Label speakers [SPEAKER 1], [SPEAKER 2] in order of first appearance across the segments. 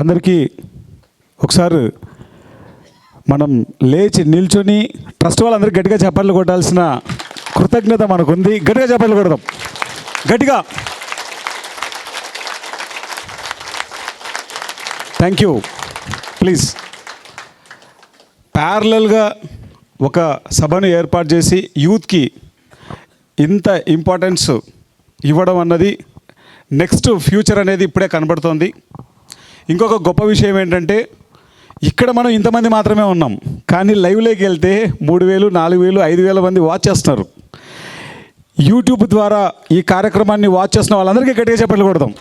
[SPEAKER 1] అందరికీ ఒకసారి మనం లేచి నిల్చొని ట్రస్ట్ వాళ్ళందరికీ గట్టిగా చప్పట్లు కొట్టాల్సిన కృతజ్ఞత మనకుంది. గట్టిగా చప్పట్లు కొడదాం. గట్టిగా. థ్యాంక్ యూ ప్లీజ్ ప్యారలల్గా ఒక సభను ఏర్పాటు చేసి యూత్కి ఇంత ఇంపార్టెన్స్ ఇవ్వడం అన్నది నెక్స్ట్ ఫ్యూచర్ అనేది ఇప్పుడే కనబడుతోంది. ఇంకొక గొప్ప విషయం ఏంటంటే ఇక్కడ మనం ఇంతమంది మాత్రమే ఉన్నాం. కానీ లైవ్లోకి వెళ్తే మూడు వేలు నాలుగు వేలు ఐదు వేల మంది వాచ్ చేస్తున్నారు. యూట్యూబ్ ద్వారా ఈ కార్యక్రమాన్ని వాచ్ చేస్తున్న వాళ్ళందరికీ గట్టిగా చెప్పలు కొడదాం.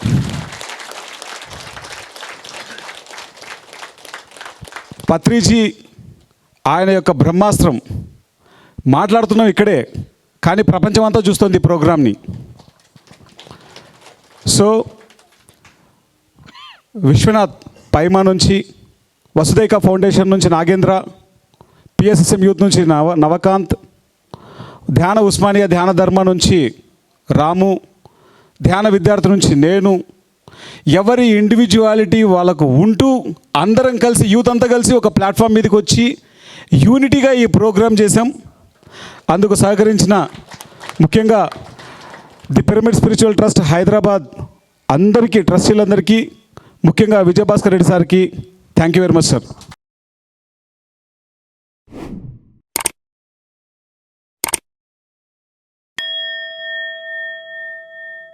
[SPEAKER 1] పత్రిజీ ఆయన యొక్క బ్రహ్మాస్త్రం. మాట్లాడుతున్నాం ఇక్కడే కానీ ప్రపంచం అంతా చూస్తుంది ఈ ప్రోగ్రామ్ని. సో విశ్వనాథ్ పైమా నుంచి వసుదైక ఫౌండేషన్ నుంచి నాగేంద్ర పిఎస్ఎస్ఎం యూత్ నుంచి నవ నవకాంత్ ధ్యాన ఉస్మానియా ధ్యాన ధర్మ నుంచి రాము ధ్యాన విద్యార్థి నుంచి నేను ఎవరి ఇండివిజువాలిటీ వాళ్ళకు ఉంటూ అందరం కలిసి యూత్ అంతా కలిసి ఒక ప్లాట్ఫామ్ మీదకి వచ్చి యూనిటీగా ఈ ప్రోగ్రాం చేశాం. అందుకు సహకరించిన ముఖ్యంగా the pyramid spiritual trust Hyderabad అందరికీ ట్రస్టీలందరికీ ముఖ్యంగా విజయభాస్కర్ రెడ్డి సార్కి thank you very much sir